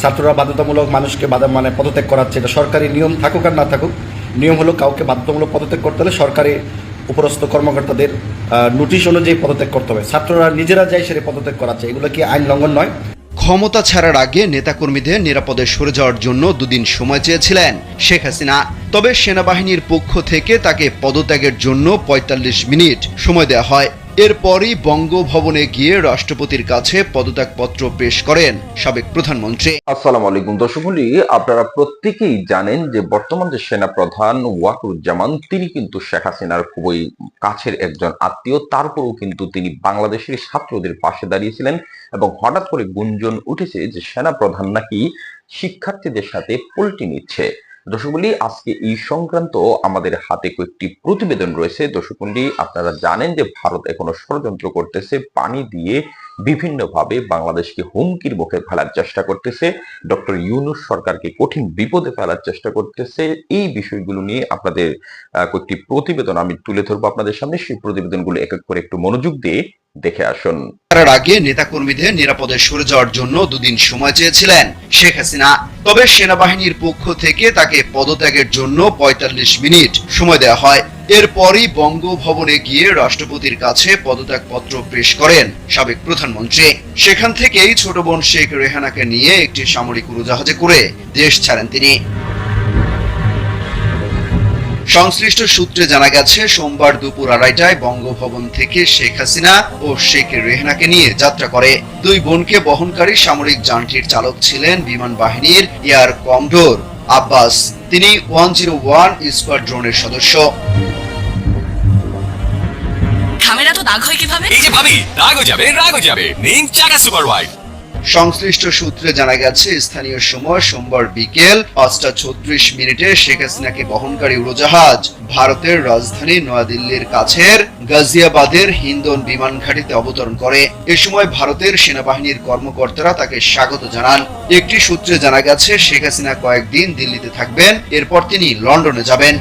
ছাত্ররা বাধ্যতামূলক মানুষকে বাধা মানে পদত্যাগ করাচ্ছে। এটা সরকারি নিয়ম থাকুক আর না থাকুক, নিয়ম হলো কাউকে বাধ্যতামূলক পদত্যাগ করতে হলে সরকারি উপরস্থ কর্মকর্তাদের নোটিশ অনুযায়ী পদত্যাগ করতে হবে। ছাত্ররা নিজেরা যায় সেটা পদত্যাগ করাচ্ছে। এগুলো কি আইন লঙ্ঘন নয়? ক্ষমতা ছাড়ার আগে নেতাকর্মীদের নিরাপদে সরে যাওয়ার জন্য দুদিন সময় চেয়েছিলেন শেখ হাসিনা। তবে সেনাবাহিনীর পক্ষ থেকে তাকে পদত্যাগের জন্য ৪৫ মিনিট সময় দেওয়া হয়। এরপরই বঙ্গভবনে গিয়ে রাষ্ট্রপতির কাছে পদত্যাগপত্র পেশ করেন সাবেক প্রধানমন্ত্রী। আসসালামু আলাইকুম দর্শক আপনারা প্রত্যেকেই জানেন যে বর্তমান যে সেনা প্রধান ওয়াকুরুজ্জামান, তিনি কিন্তু শেখ হাসিনার খুবই কাছের একজন আত্মীয়। তারপরেও কিন্তু তিনি বাংলাদেশের ছাত্রদের পাশে দাঁড়িয়েছিলেন এবং হঠাৎ করে গুঞ্জন উঠেছে যে সেনা প্রধান নাকি শিক্ষার্থীদের সাথে পল্টি নিচ্ছে। দর্শকমন্ডলী আজকে এই সংক্রান্ত আমাদের হাতে কয়েকটি প্রতিবেদন রয়েছে। দর্শকমন্ডলী আপনারা জানেন যে ভারত এখনও ষড়যন্ত্র করতেছে, পানি দিয়ে বিভিন্নভাবে বাংলাদেশকে হুমকির মুখে ফেলার চেষ্টা করতেছে। ডক্টর ইউনুস সরকারকে কঠিন বিপদে ফেলার চেষ্টা করতেছে। এই বিষয়গুলো নিয়ে আপনাদের কয়েকটি প্রতিবেদন আমি তুলে ধরবো আপনাদের সামনে। সেই প্রতিবেদনগুলো এক এক করে একটু মনোযোগ দিয়ে দেখে আসুন। তার আগে নেতাকর্মীদের নিরাপদে সরে যাওয়ার জন্য দুদিন সময় চেয়েছিলেন শেখ হাসিনা। তবে সেনাবাহিনীর পক্ষ থেকে তাকে পদত্যাগের জন্য ৪৫ মিনিট সময় দেওয়া হয়। এরপরই বঙ্গভবনে গিয়ে রাষ্ট্রপতির কাছে পদত্যাগপত্র পেশ করেন সাবেক প্রধানমন্ত্রী। সেখান থেকেই ছোট বোন শেখ রেহানাকে নিয়ে একটি সামরিক উড়োজাহাজে করে দেশ ছাড়েন তিনি। সংশ্লিষ্ট সূত্রে জানা গেছে, সোমবার দুপুর আড়াইটায় বঙ্গভবন থেকে শেখ হাসিনা ও শেখ রেহনাকে নিয়ে যাত্রা করে। দুই বোনকে বহনকারী সামরিক যানটির চালক ছিলেন বিমান বাহিনীর এয়ার কমডোর আব্বাস। তিনি ওয়ান জিরো ওয়ান স্কোয়াড্রনের সদস্য। ঝামেলা তো দাগ হয় কীভাবে? এই যে ভাবি রাগও যাবে রাগও যাবে। নিন চাকা সুপার ওয়াইফ সংশ্লিষ্ট সূত্রে জানা গেছে স্থানীয় সময় সোমবার বিকেল পাঁচটা ছত্রিশ মিনিটে শেখ হাসিনাকে বহনকারী উড়োজাহাজ ভারতের রাজধানী নয়াদিল্লির কাছের গাজিয়াবাদের হিন্দন বিমান ঘাঁটিতে অবতরণ করে। এ সময় ভারতের সেনাবাহিনীর কর্মকর্তারা তাকে স্বাগত জানান। একটি সূত্রে জানা গেছে শেখ হাসিনা কয়েকদিন দিল্লিতে থাকবেন এরপর তিনি লন্ডনে যাবেন।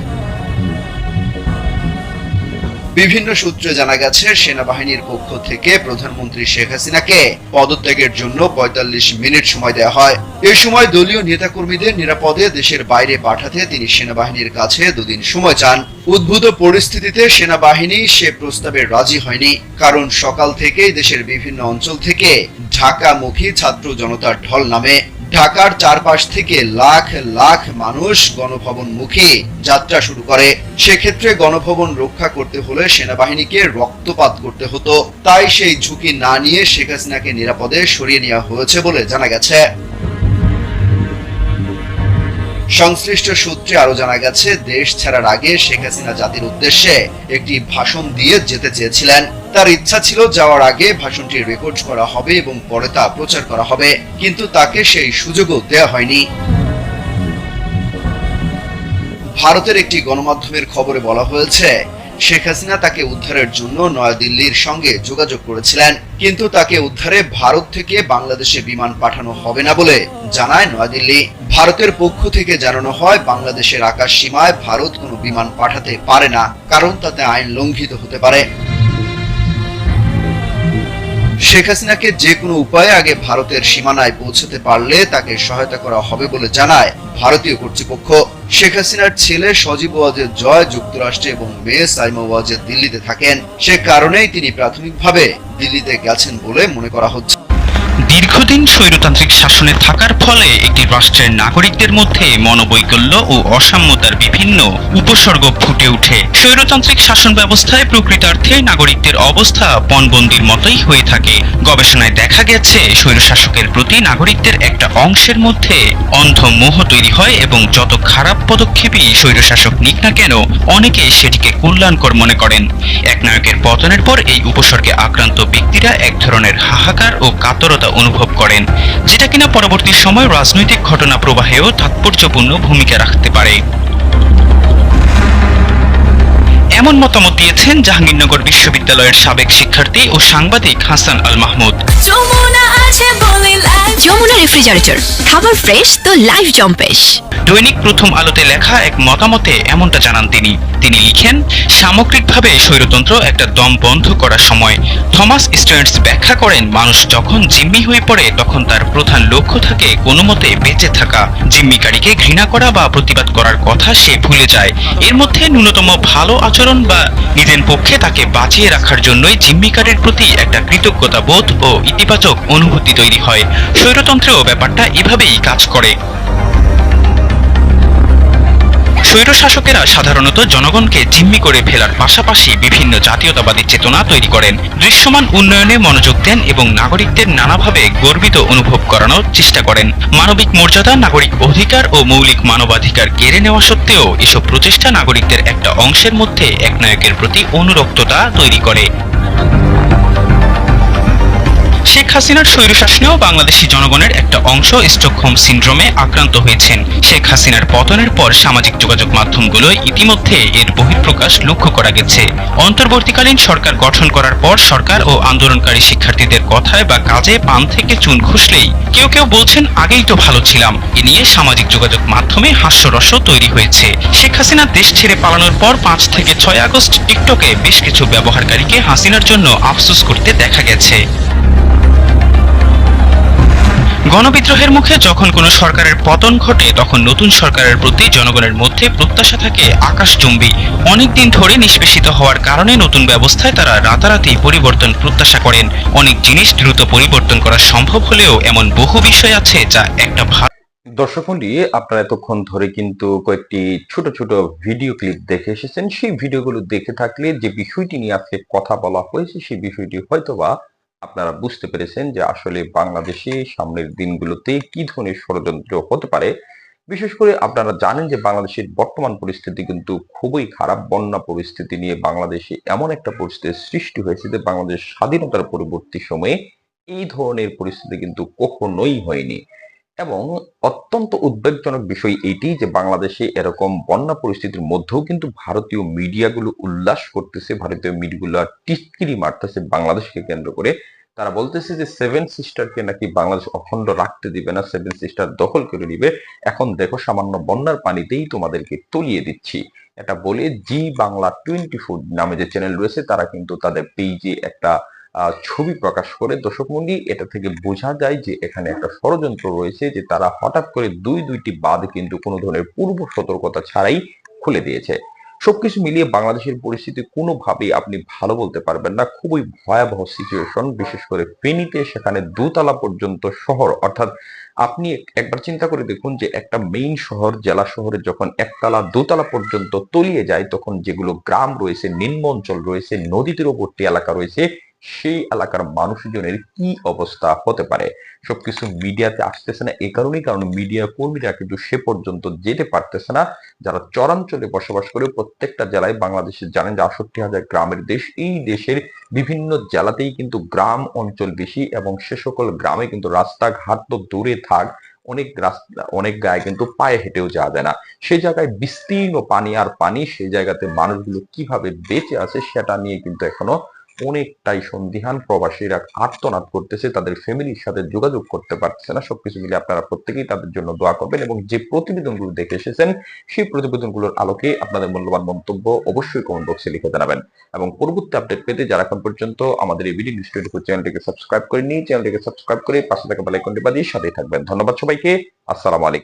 বিভিন্ন সূত্রে জানা গেছে, সেনাবাহিনীর পক্ষ থেকে প্রধানমন্ত্রী শেখ হাসিনাকে পদত্যাগের জন্য ৪৫ মিনিট সময় দেওয়া হয়। এ সময় দলীয় নেতাকর্মীদের নিরাপদে দেশের বাইরে পাঠাতে তিনি সেনাবাহিনীর কাছে দুদিন সময় চান। উদ্ভূত পরিস্থিতিতে সেনাবাহিনী সে প্রস্তাবে রাজি হয়নি, কারণ সকাল থেকেই দেশের বিভিন্ন অঞ্চল থেকে ঢাকামুখী ছাত্র জনতার ঢল নামে। ঢাকার চারপাশ থেকে লাখ লাখ মানুষ গণভবন মুখে যাত্রা শুরু করে। সেক্ষেত্রে গণভবন রক্ষা করতে হলে সেনাবাহিনীকে রক্তপাত করতে হতো। তাই সেই ঝুঁকি না নিয়ে শেখ হাসিনাকে নিরাপদে সরিয়ে নেওয়া হয়েছে বলে জানা গেছে। সংশ্লিষ্ট সূত্রে আরও জানা গেছে, দেশ ছাড়ার আগে শেখ হাসিনা জাতির উদ্দেশ্যে একটি ভাষণ দিয়ে যেতে চেয়েছিলেন। তার ইচ্ছা ছিল যাওয়ার আগে ভাষণটি রেকর্ড করা হবে এবং পরে তা প্রচার করা হবে, কিন্তু তাকে সেই সুযোগও দেয়া হয়নি। ভারতের একটি গণমাধ্যমের খবরে বলা হয়েছে শেখ হাসিনা তাকে উদ্ধারের জন্য নয়াদিল্লির সঙ্গে যোগাযোগ করেছিলেন, কিন্তু তাকে উদ্ধারে ভারত থেকে বাংলাদেশে বিমান পাঠানো হবে না বলে জানায় নয়াদিল্লি। ভারতের পক্ষ থেকে জানানো হয়, বাংলাদেশের আকাশ সীমায় ভারত কোনো বিমান পাঠাতে পারে না, কারণ তাতে আইন লঙ্ঘিত হতে পারে। শেখ হাসিনাকে যে কোনো উপায়ে আগে ভারতের সীমানায় পৌঁছতে পারলে তাকে সহায়তা করা হবে বলে জানায় ভারতীয় কর্তৃপক্ষ। শেখ হাসিনার ছেলে সজীব ওয়াজেদ জয় যুক্তরাষ্ট্রে এবং মেয়ে সাইমা ওয়াজেদ দিল্লিতে থাকেন। সে কারণেই তিনি প্রাথমিকভাবে দিল্লিতে গেছেন বলে মনে করা হচ্ছে। দীর্ঘদিন স্বৈরতান্ত্রিক শাসনে থাকার ফলে একটি রাষ্ট্রের নাগরিকদের মধ্যে মনোবৈকল্য ও অসাম্যতার বিভিন্ন উপসর্গ ফুটে ওঠে। স্বৈরতান্ত্রিক শাসন ব্যবস্থায় প্রকৃতার্থে নাগরিকদের অবস্থা পণবন্দির মতোই হয়ে থাকে। গবেষণায় দেখা গেছে, স্বৈরশাসকের প্রতি নাগরিকদের একটা অংশের মধ্যে অন্ধ মোহ তৈরি হয় এবং যত খারাপ পদক্ষেপই স্বৈরশাসক নিক না কেন, অনেকে সেটিকে কল্যাণকর মনে করেন। একনায়কের পতনের পর এই উপসর্গে আক্রান্ত ব্যক্তিরা এক ধরনের হাহাকার ও কাতরতা অনুভব করেন, যেটা কিনা পরবর্তী সময় রাজনৈতিক ঘটনা প্রবাহেও তাৎপর্যপূর্ণ ভূমিকা রাখতে পারে। এমন মতামত দিয়েছেন জাহাঙ্গীরনগর বিশ্ববিদ্যালয়ের সাবেক শিক্ষার্থী ও সাংবাদিক হাসান আল মাহমুদ। যমুনা রেফ্রিজারেটর খাবার ফ্রেশ তো লাইফ জম্পেশ দৈনিক প্রথম আলোতে লেখা এক মতামতে এমনটা জানান তিনি। তিনি লিখেন, সামগ্রিকভাবে স্বৈরতন্ত্র একটা দম বন্ধ করার সময় থমাস স্টার্নস ব্যাখ্যা করেন, মানুষ যখন জিম্মি হয়ে পড়ে তখন তার প্রধান লক্ষ্য থাকে কোনো মতে বেঁচে থাকা। জিম্মিকারীকে ঘৃণা করা বা প্রতিবাদ করার কথা সে ভুলে যায়। এর মধ্যে ন্যূনতম ভালো আচরণ বা নিজের পক্ষে তাকে বাঁচিয়ে রাখার জন্যই জিম্মিকারীর প্রতি একটা কৃতজ্ঞতা বোধ ও ইতিবাচক অনুভূতি তৈরি হয়। স্বৈরতন্ত্রেও ব্যাপারটা এভাবেই কাজ করে। স্বৈরশাসকেরা সাধারণত জনগণকে জিম্মি করে ফেলার পাশাপাশি বিভিন্ন জাতীয়তাবাদী চেতনা তৈরি করেন। দৃশ্যমান উন্নয়নে মনোযোগ দেন এবং নাগরিকদের নানাভাবে গর্বিত অনুভব করানোর চেষ্টা করেন। মানবিক মর্যাদা, নাগরিক অধিকার ও মৌলিক মানবাধিকার কেড়ে নেওয়া সত্ত্বেও এসব প্রচেষ্টা নাগরিকদের একটা অংশের মধ্যে একনায়কের প্রতি অনুরক্ততা তৈরি করে। শেখ হাসিনার স্বৈরশাসনেও বাংলাদেশি জনগণের একটা অংশ স্টকহোম সিন্ড্রোমে আক্রান্ত হয়েছেন। শেখ হাসিনার পতনের পর সামাজিক যোগাযোগ মাধ্যমগুলোয় ইতিমধ্যে এর বহিঃপ্রকাশ লক্ষ্য করা গেছে। অন্তর্বর্তীকালীন সরকার গঠন করার পর সরকার ও আন্দোলনকারী শিক্ষার্থীদের কথায় বা কাজে পান থেকে চুন ঘুষলেই কেউ কেউ বলছেন, আগেই তো ভালো ছিলাম। এ নিয়ে সামাজিক যোগাযোগ মাধ্যমে হাস্যরস তৈরি হয়েছে। শেখ হাসিনা দেশ ছেড়ে পালানোর পর পাঁচ থেকে ছয় আগস্ট টিকটকে বেশ কিছু ব্যবহারকারীকে হাসিনার জন্য আফসোস করতে দেখা গেছে। গণবিদ্রোহের মুখে যখন কোনো সরকারের পতন ঘটে, তখন নতুন সরকারের প্রতি জনগণের মধ্যে প্রত্যাশা থাকে আকাশচুম্বী। অনেকদিন ধরে নিষ্পেষিত হওয়ার কারণে নতুন ব্যবস্থায় তারা রাতারাতি পরিবর্তন প্রত্যাশা করেন। অনেক জিনিস দ্রুত পরিবর্তন করা সম্ভব হলেও এমন বহু বিষয় আছে যা একটা ভালো দর্শক মণ্ডলী আপনারা এতক্ষণ ধরে কিন্তু কয়েকটি ছোট ছোট ভিডিও ক্লিপ দেখে এসেছেন। সেই ভিডিওগুলো দেখে থাকলে যে বিষয়টি নিয়ে আজকে কথা বলা হয়েছে, সেই বিষয়টি হয়তোবা আপনারা বুঝতে পেরেছেন যে আসলে বাংলাদেশে সামনের দিনগুলোতে কি ধরনের ষড়যন্ত্র হতে পারে। বিশেষ করে আপনারা জানেন যে বাংলাদেশের বর্তমান পরিস্থিতি কিন্তু খুবই খারাপ। বন্যা পরিস্থিতি নিয়ে বাংলাদেশে এমন একটা পরিস্থিতির সৃষ্টি হয়েছে যে বাংলাদেশ স্বাধীনতার পরবর্তী সময়ে এই ধরনের পরিস্থিতি কিন্তু কখনোই হয়নি। এবং অত্যন্ত উদ্বেগজনক বিষয় এটি যে বাংলাদেশে এরকম বন্যা পরিস্থিতির মধ্যেও কিন্তু ভারতীয় মিডিয়াগুলো উল্লাস করতেছে, ভারতীয় মিডিয়াগুলো টিটকিরি মারতেছে বাংলাদেশকে কেন্দ্র করে। তারা বলতেছে যে সেভেন সিস্টারকে নাকি বাংলাদেশ অখণ্ড রাখতে দিবে না সেভেন সিস্টার দখল করে নিবে। এখন দেখো সামান্য বন্যার পানিতেই তোমাদেরকে তলিয়ে দিচ্ছি। এটা বলে জি বাংলা টোয়েন্টি ফোর নামে যে চ্যানেল রয়েছে, তারা কিন্তু তাদের পেজে একটা ছবি প্রকাশ করে। দর্শক এটা থেকে বোঝা যায় যে এখানে একটা ষড়যন্ত্র রয়েছে যে তারা হঠাৎ করে দুই, দুইটি বাঁধ কিন্তু কোনো ধরনের পূর্ব সতর্কতা ছাড়াই খুলে দিয়েছে। সবকিছু মিলিয়ে বাংলাদেশের পরিস্থিতি কোনোভাবেই আপনি ভালো বলতে পারবেন না। খুবই ভয়াবহ সিচুয়েশন বিশেষ করে ফেনীতে সেখানে দুতলা পর্যন্ত শহর। অর্থাৎ আপনি একবার চিন্তা করে দেখুন যে একটা মেইন শহর, জেলা শহরে যখন একতলা, দোতলা পর্যন্ত তলিয়ে যায়, তখন যেগুলো গ্রাম রয়েছে, নিম্ন অঞ্চল রয়েছে নদী তীরবর্তী এলাকা রয়েছে সেই এলাকার মানুষজনের কি অবস্থা হতে পারে? সবকিছু মিডিয়াতে আসতেছে না এই কারণেই কারণ মিডিয়া কর্মীরা কিন্তু সে পর্যন্ত যেতে পারতেছে না। যারা চরাঞ্চলে বসবাস করে প্রত্যেকটা জেলায় বাংলাদেশে জানেন যে আষট্টি হাজার গ্রামের দেশ, এই দেশের বিভিন্ন জেলাতেই কিন্তু গ্রাম অঞ্চল বেশি এবং সে সকল গ্রামে কিন্তু রাস্তাঘাট তো দূরে থাক, অনেক রাস্তা, অনেক গায়ে কিন্তু পায়ে হেঁটেও যাওয়া যায় না। সেই জায়গায় বিস্তীর্ণ পানি আর পানি সেই জায়গাতে মানুষগুলো কীভাবে বেঁচে আছে সেটা নিয়ে কিন্তু এখনও অনেকটাই সন্দিহান প্রবাসীরা আর্তনাদ করতেছে, তাদের ফ্যামিলির সাথে যোগাযোগ করতে পারছে না। সবকিছু মিলে আপনারা প্রত্যেকেই তাদের জন্য দোয়া করবেন এবং যে প্রতিবেদনগুলো দেখে এসেছেন, সেই প্রতিবেদনগুলোর আলোকে আপনাদের মূল্যবান মন্তব্য অবশ্যই কমেন্ট বক্সে লিখে জানাবেন। এবং পরবর্তী আপডেট পেতে যারা এখন পর্যন্ত আমাদের এই ভিডিও নিউজ টোয়েন্টি চ্যানেলটিকে সাবস্ক্রাইব করেনি চ্যানেলটিকে সাবস্ক্রাইব করে পাশে থাকা বেলাইকনটি বাজিয়ে সাথেই থাকবেন। ধন্যবাদ সবাইকে। আসসালামু আলাইকুম।